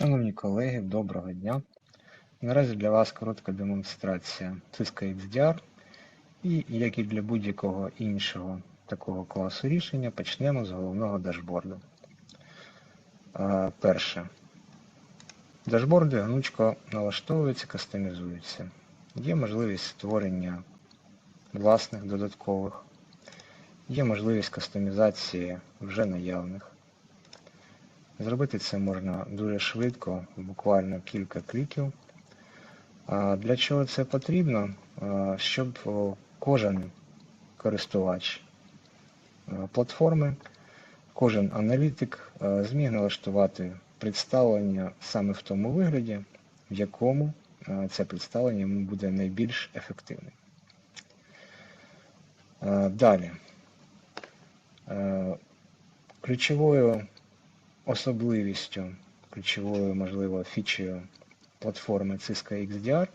Шановні колеги, доброго дня! Наразі для вас коротка демонстрація Cisco XDR і, як і для будь-якого іншого такого класу рішення, почнемо з головного дашборду. Перше. Дашборди гнучко налаштовуються, кастомізуються. Є можливість створення власних додаткових, є можливість кастомізації вже наявних. Зробити це можна дуже швидко, буквально кілька кліків. Для чого це потрібно? Щоб кожен користувач платформи, кожен аналітик зміг налаштувати представлення саме в тому вигляді, в якому це представлення йому буде найбільш ефективним. Далі. Ключовою особливістю, ключовою, можливо, фічею платформи Cisco XDR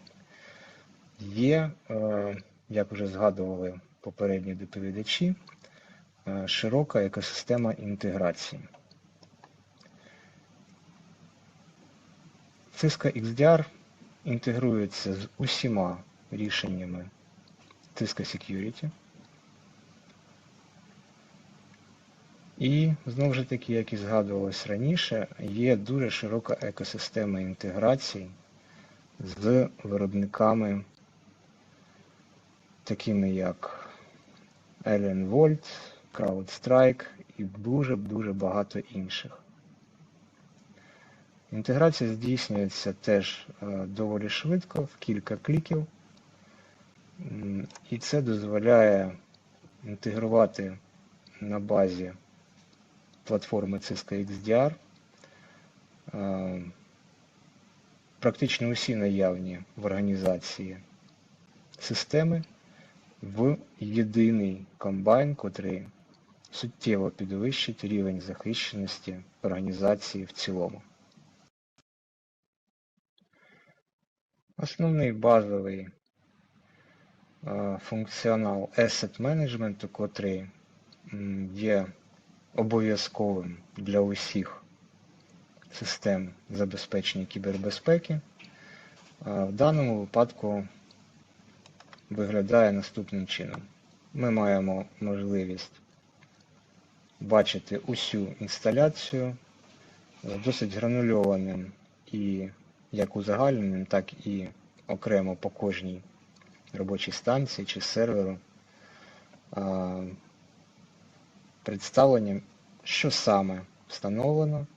є, е, як вже згадували попередні доповідачі, е, широка екосистема інтеграції. Cisco XDR інтегрується з усіма рішеннями Cisco Security. І знову ж таки, як і згадувалось раніше, є дуже широка екосистема інтеграцій з виробниками, такими як Alien Volt, CrowdStrike і дуже-дуже багато інших. Інтеграція здійснюється теж е, доволі швидко, в кілька кліків, і це дозволяє інтегрувати на базі платформи Cisco XDR. Практично усі наявні в організації системи в єдиний комбайн, котрий суттєво підвищить рівень захищеності організації в цілому. Основний базовий функціонал Asset Management, котрий є обов'язковим для усіх систем забезпечення кібербезпеки, в даному випадку виглядає наступним чином. Ми маємо можливість бачити усю інсталяцію з досить гранульованим і як узагальненим, так і окремо по кожній робочій станції чи серверу представленням, що саме встановлено,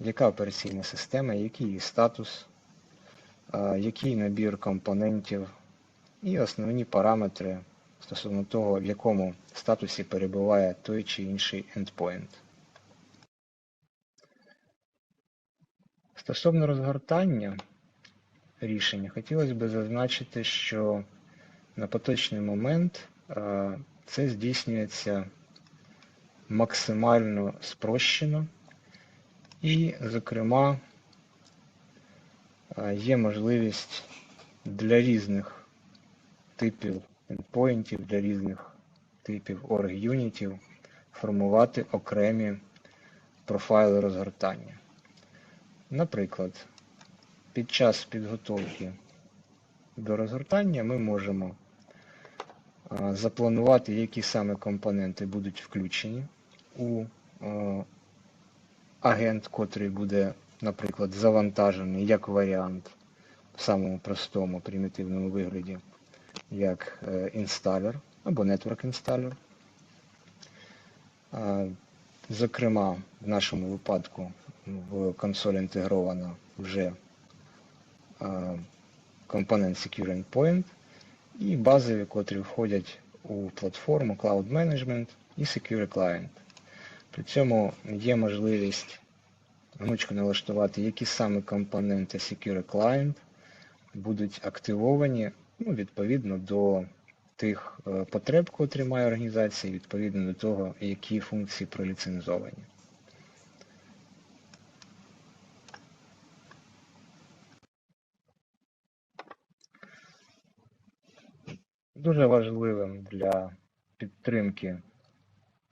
яка операційна система, який її статус, який набір компонентів і основні параметри стосовно того, в якому статусі перебуває той чи інший endpoint. Стосовно розгортання рішення, хотілося б зазначити, що на поточний момент це здійснюється максимально спрощено. І, зокрема, є можливість для різних типів endpointів, для різних типів org-юнітів формувати окремі профайли розгортання. Наприклад, під час підготовки до розгортання ми можемо запланувати, які саме компоненти будуть включені у е, агент, котрий буде, наприклад, завантажений як варіант в самому простому примітивному вигляді, як е, інсталер або Network Installer. Зокрема, в нашому випадку в консоль інтегровано вже компонент Secure Endpoint і базові, котрі входять у платформу Cloud Management і Secure Client. При цьому є можливість гнучко налаштувати, які саме компоненти Secure Client будуть активовані ну, відповідно до тих е, потреб, котрі має організація, відповідно до того, які функції проліцензовані. Дуже важливим для підтримки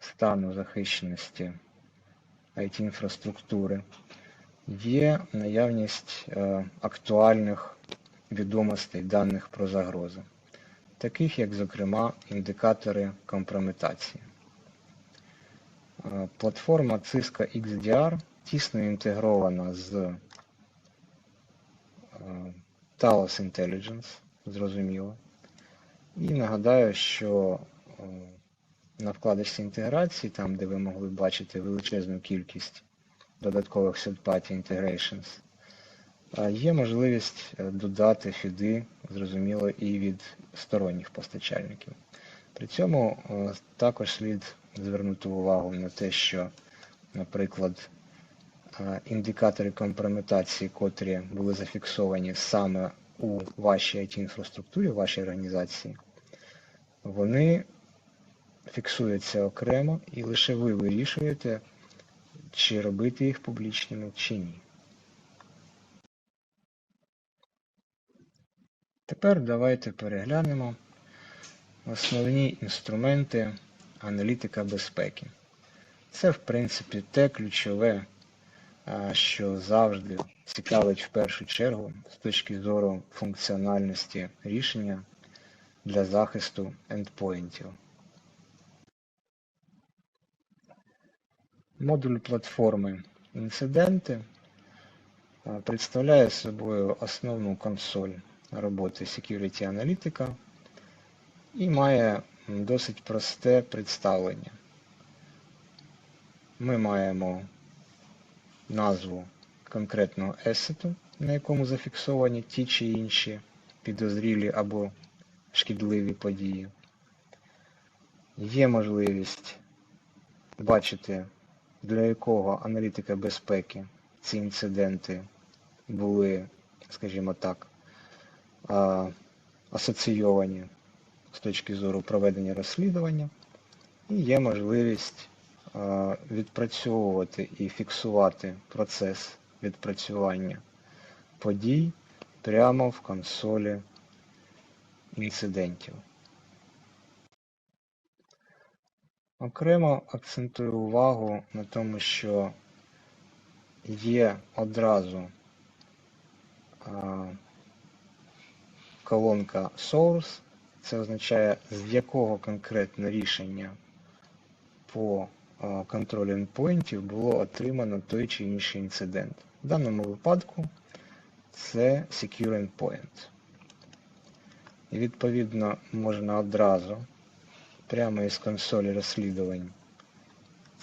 стану захищеності IT-інфраструктури є наявність е, актуальних відомостей даних про загрози, таких як, зокрема, індикатори компрометації. Е, Платформа Cisco XDR тісно інтегрована з е, Talos Intelligence, зрозуміло. І нагадаю, що на вкладочці інтеграції, там де ви могли бачити величезну кількість додаткових third-party integrations, є можливість е, додати фіди, зрозуміло, і від сторонніх постачальників. При цьому е, також слід звернути увагу на те, що, наприклад, е, індикатори компрометації, котрі були зафіксовані саме у вашій IT-інфраструктурі, в вашій організації, вони фіксуються окремо і лише ви вирішуєте, чи робити їх публічними, чи ні. Тепер давайте переглянемо основні інструменти аналітика безпеки. Це, в принципі, те ключове, що завжди цікавить в першу чергу з точки зору функціональності рішення для захисту ендпоінтів. Модуль платформи інциденти представляє собою основну консоль роботи Security аналітика і має досить просте представлення. Ми маємо назву конкретного есету, на якому зафіксовані ті чи інші підозрілі або шкідливі події. Є можливість бачити, для якого аналітика безпеки ці інциденти були, скажімо так, асоційовані з точки зору проведення розслідування, і є можливість відпрацьовувати і фіксувати процес відпрацювання подій прямо в консолі інцидентів. Окремо акцентую увагу на тому, що є одразу колонка Source, це означає, з якого конкретно рішення по контролю endpointів було отримано той чи інший інцидент. В даному випадку це Secure Endpoint. І відповідно можна одразу прямо із консолі розслідувань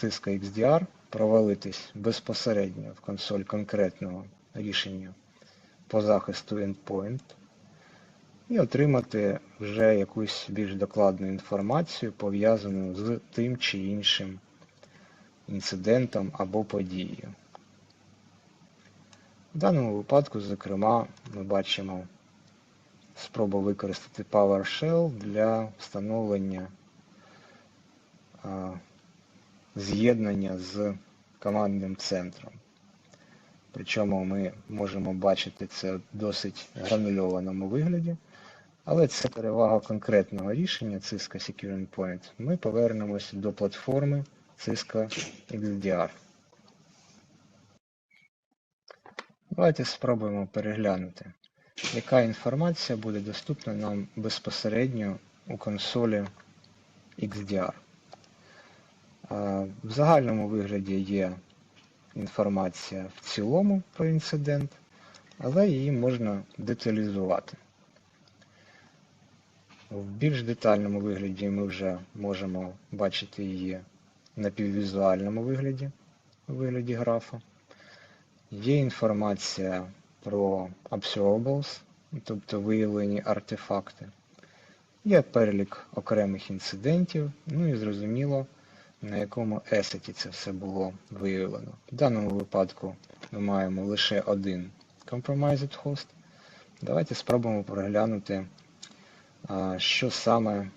Cisco XDR провалитись безпосередньо в консоль конкретного рішення по захисту endpoint і отримати вже якусь більш докладну інформацію, пов'язану з тим чи іншим інцидентом або подією. В даному випадку, зокрема, ми бачимо спробу використати PowerShell для встановлення з'єднання з командним центром. Причому ми можемо бачити це в досить гранульованому вигляді, але це перевага конкретного рішення Cisco Secure Endpoint. Ми повернемося до платформи Cisco XDR. Давайте спробуємо переглянути, яка інформація буде доступна нам безпосередньо у консолі XDR. В загальному вигляді є інформація в цілому про інцидент, але її можна деталізувати. В більш детальному вигляді ми вже можемо бачити її на піввізуальному вигляді, у вигляді графа. Є інформація про observables, тобто виявлені артефакти. Є перелік окремих інцидентів, ну і зрозуміло, на якому есеті це все було виявлено. В даному випадку ми маємо лише один compromised host. Давайте спробуємо переглянути, що саме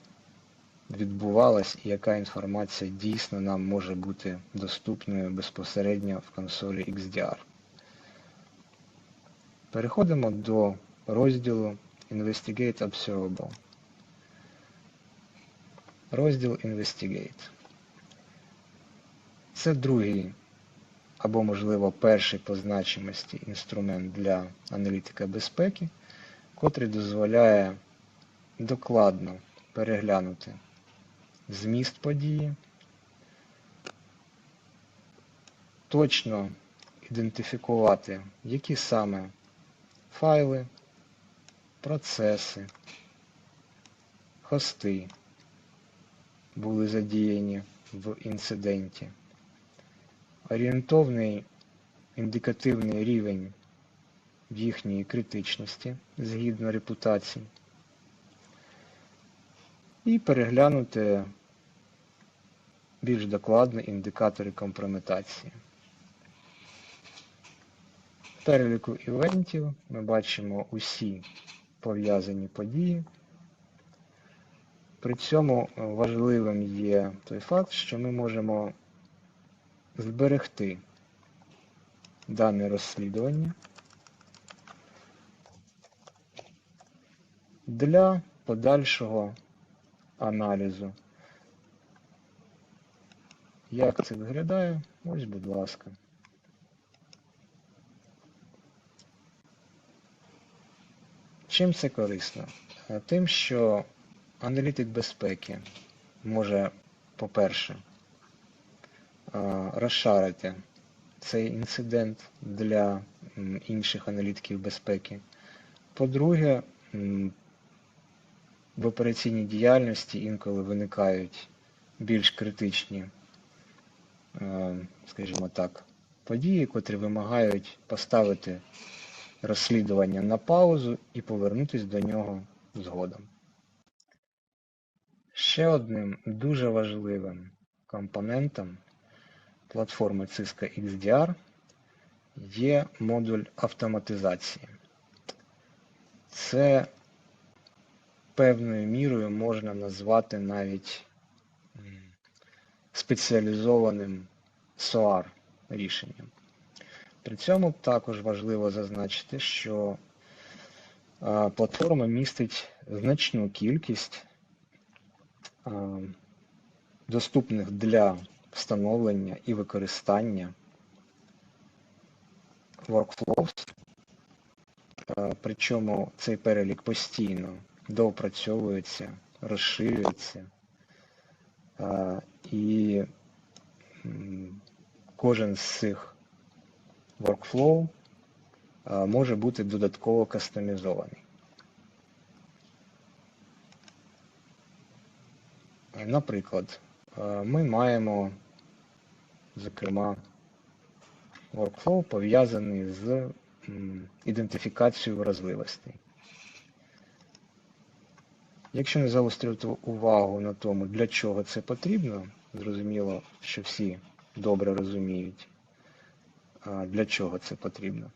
відбувалось і яка інформація дійсно нам може бути доступною безпосередньо в консолі XDR. Переходимо до розділу Investigate Observable. Розділ Investigate. Це другий або, можливо, перший по значимості інструмент для аналітика безпеки, котрий дозволяє докладно переглянути зміст події, точно ідентифікувати, які саме файли, процеси, хости були задіяні в інциденті, орієнтовний індикативний рівень їхньої критичності згідно репутації, і переглянути більш докладно індикатори компрометації. В переліку івентів ми бачимо усі пов'язані події. При цьому важливим є той факт, що ми можемо зберегти дане розслідування для подальшого аналізу. Як це виглядає? Ось, будь ласка. Чим це корисно? Тим, що аналітик безпеки може, по-перше, розшарити цей інцидент для інших аналітиків безпеки. По-друге, в операційній діяльності інколи виникають більш критичні, е, скажімо так, події, котрі вимагають поставити розслідування на паузу і повернутися до нього згодом. Ще одним дуже важливим компонентом платформи Cisco XDR є модуль автоматизації. Це певною мірою можна назвати навіть спеціалізованим SOAR рішенням. При цьому також важливо зазначити, що платформа містить значну кількість доступних для встановлення і використання workflows, причому цей перелік постійно доопрацьовується, розширюється і кожен з цих workflow може бути додатково кастомізований. Наприклад, ми маємо, зокрема, workflow пов'язаний з ідентифікацією вразливостей. Якщо не загострювати увагу на тому, для чого це потрібно, зрозуміло, що всі добре розуміють, для чого це потрібно.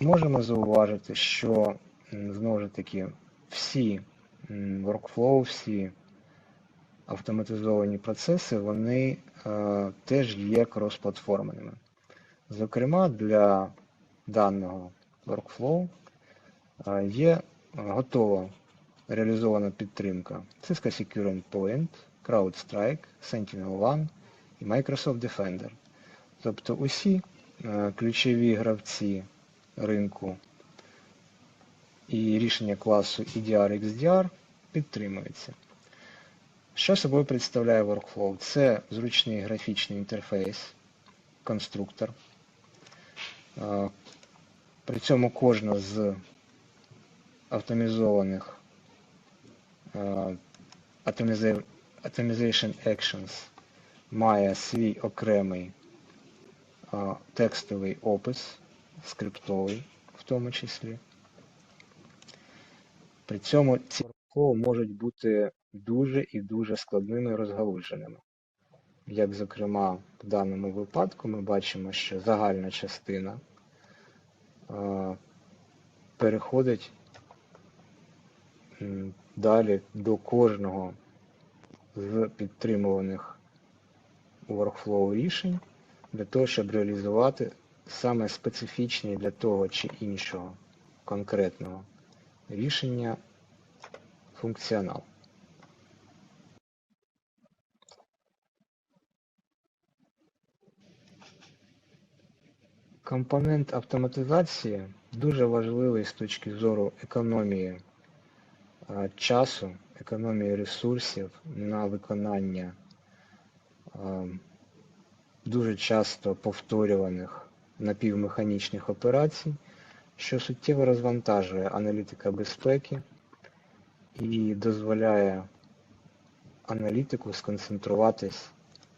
Можемо зауважити, що знову ж таки всі workflow, всі автоматизовані процеси, вони теж є кросплатформеними. Зокрема, для даного workflow є готова реалізована підтримка Cisco Secure Endpoint, CrowdStrike, SentinelOne і Microsoft Defender. Тобто усі е, ключові гравці ринку і рішення класу EDR XDR підтримуються. Що собою представляє Workflow? Це зручний графічний інтерфейс, конструктор. При цьому кожна з автомізованих Atomization Actions має свій окремий текстовий опис, скриптовий в тому числі. При цьому ці можуть бути дуже і дуже складними розгалуженими. Як, зокрема, в даному випадку ми бачимо, що загальна частина а, переходить далі до кожного з підтримуваних workflow рішень для того, щоб реалізувати саме специфічний для того чи іншого конкретного рішення функціонал. Компонент автоматизації дуже важливий з точки зору економії часу, економії ресурсів на виконання дуже часто повторюваних напівмеханічних операцій, що суттєво розвантажує аналітика безпеки і дозволяє аналітику сконцентруватись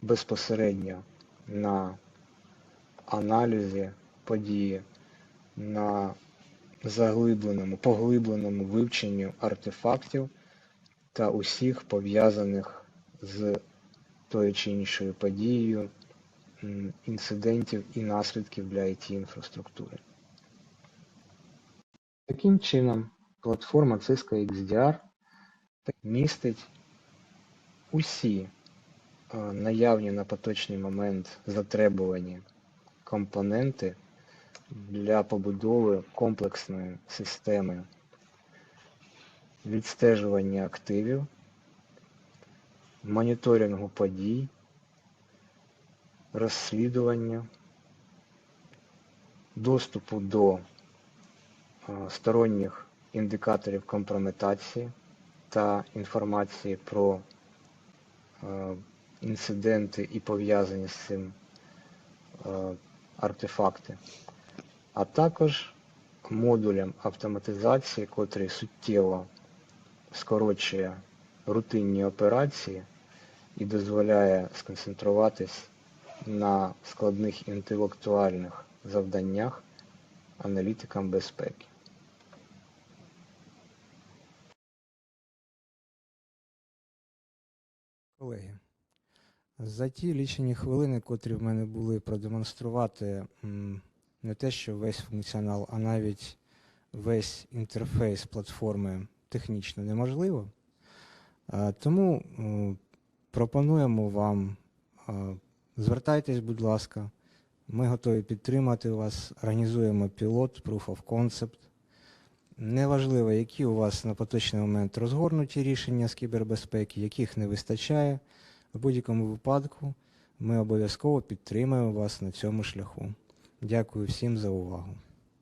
безпосередньо на аналізі події, на заглибленому, поглибленому вивченню артефактів та усіх пов'язаних з тою чи іншою подією інцидентів і наслідків для IT-інфраструктури. Таким чином, платформа Cisco XDR містить усі наявні на поточний момент затребувані компоненти для побудови комплексної системи відстежування активів, моніторингу подій, розслідування, доступу до сторонніх індикаторів компрометації та інформації про інциденти і пов'язані з цим артефакти, а також модулем автоматизації, котрий суттєво скорочує рутинні операції і дозволяє сконцентруватись на складних інтелектуальних завданнях аналітикам безпеки. Колеги, за ті лічені хвилини, котрі в мене були продемонструвати не те, що весь функціонал, а навіть весь інтерфейс платформи технічно неможливо. Тому пропонуємо вам, звертайтесь, будь ласка, ми готові підтримати вас, організуємо пілот, Proof of Concept. Неважливо, які у вас на поточний момент розгорнуті рішення з кібербезпеки, яких не вистачає. В будь-якому випадку ми обов'язково підтримаємо вас на цьому шляху. Дякую всім за увагу.